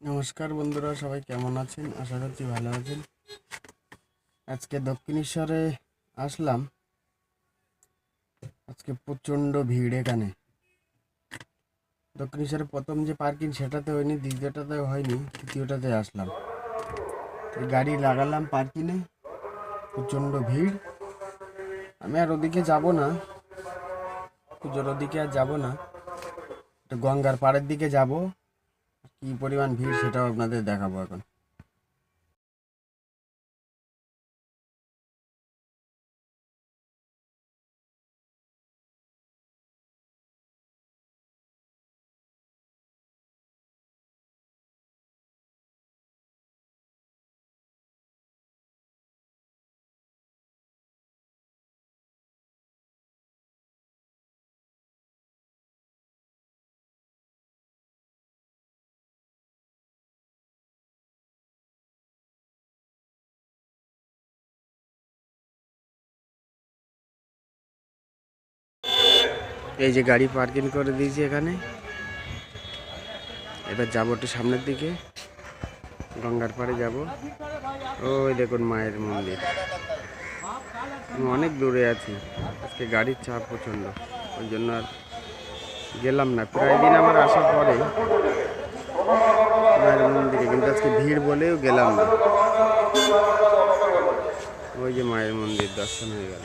নমস্কার বন্ধুরা, সবাই কেমন আছেন? আশা করছি ভালো আছেন। আজকে দক্ষিণেশ্বরে আসলাম। আজকে প্রচণ্ড ভিড় এখানে। দক্ষিণেশ্বরে প্রথম যে পার্কিং সেটাতে হয়নি, দ্বিতীয়টাতে হয়নি, তৃতীয়টাতে আসলাম। গাড়ি লাগালাম পার্কিংয়ে প্রচণ্ড ভিড়। আমি আর ওদিকে যাব না, পুজোর ওদিকে আর যাব না। গঙ্গার পাড়ের দিকে যাব। কি পরিমাণ ভিড় সেটাও আপনাদের দেখাবো এখন। এই যে গাড়ি পার্কিং করে দিয়েছি এখানে। এবার যাব একটু সামনের দিকে। গঙ্গার পাড়ে যাব। ওই দেখুন মায়ের মন্দির। আমি অনেক দূরে আছি। আজকে গাড়ির চাপ প্রচণ্ড। ওই জন্য আর গেলাম না। প্রায় দিন আমার আসার পরে মায়ের মন্দিরে। কিন্তু আজকে ভিড় বলেও গেলাম না। ওই যে মায়ের মন্দির, দর্শন হয়ে গেল।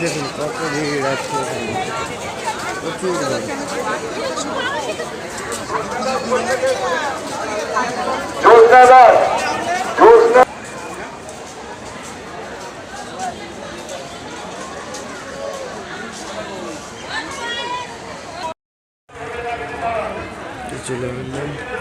দেখুন কত ভিড় আছে প্রচুর ভিড় চলে গেলাম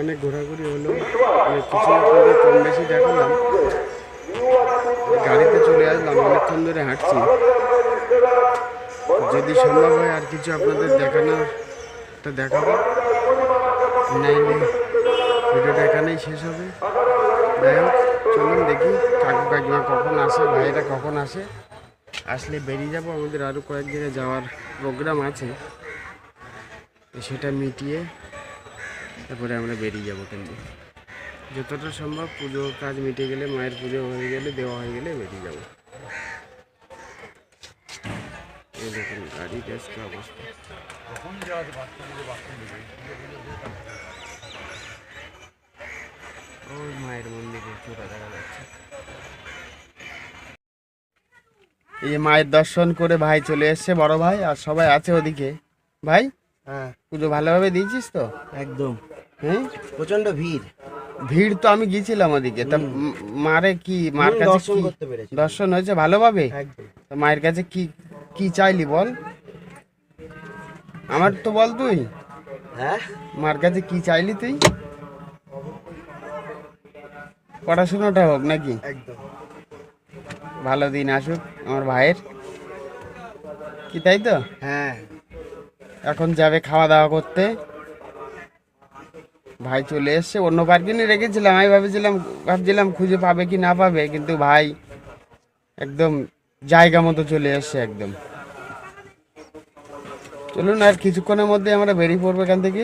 অনেক ঘোরাঘুরি হলো কিছু কম বেশি দেখালাম। গাড়িতে চলে আসলাম, অনেকক্ষণ ধরে হাঁটছি। যদি সম্ভব হয় আর কিছু আপনাদের দেখানোর তা দেখাবো নাইলে ভিডিওটা এখানেই শেষ হবে। যাই হোক, চলুন দেখি কাকু কাকিমা কখন আসে, ভাইয়েরা কখন আসে। আসলে বেরিয়ে যাব, আমাদের আরও কয়েক জায়গায় যাওয়ার প্রোগ্রাম আছে। সেটা মিটিয়ে তারপরে আমরা বেরিয়ে যাব কিন্তু যতটা সম্ভব পুজো কাজ মিটে গেলে, মায়ের পুজো হয়ে গেলে, দেওয়া হয়ে গেলে বেরিয়ে যাব। এই দেখুন আজকে অবস্থা? ওই মায়ের মন্দিরে দেখা যাচ্ছে। এই মায়ের দর্শন করে ভাই চলে এসছে, বড় ভাই, আর সবাই আছে ওদিকে। ভাই? হ্যাঁ পুজো ভালোভাবে দিয়েছিস তো? একদম। হ্যাঁ প্রচণ্ড ভিড়। ভিড় তো আমি গিয়েছিলাম ওদিকে। তা মারে কি? মার কাছে দর্শন কি দর্শন হয়েছে ভালোভাবে? মায়ের কাছে কি কি চাইলি বল? আমার তো বল তুই। হ্যাঁ? মার কাছে কি চাইলি তুই? পড়াশোনাটা হোক নাকি? একদম। ভালো দিন আসুক আমার ভাইয়ের। কি তাই তো? হ্যাঁ। এখন যাবে খাওয়া দাওয়া করতে। ভাই চলে এসছে, অন্য পার্কে নিয়ে রেখেছিলাম। আমি ভাবছিলাম ভাবছিলাম খুঁজে পাবে কি না পাবে, কিন্তু ভাই একদম জায়গা মতো চলে এসছে একদম। চলুন আর কিছুক্ষণের মধ্যে আমরা বেরিয়ে পড়ব এখান থেকে।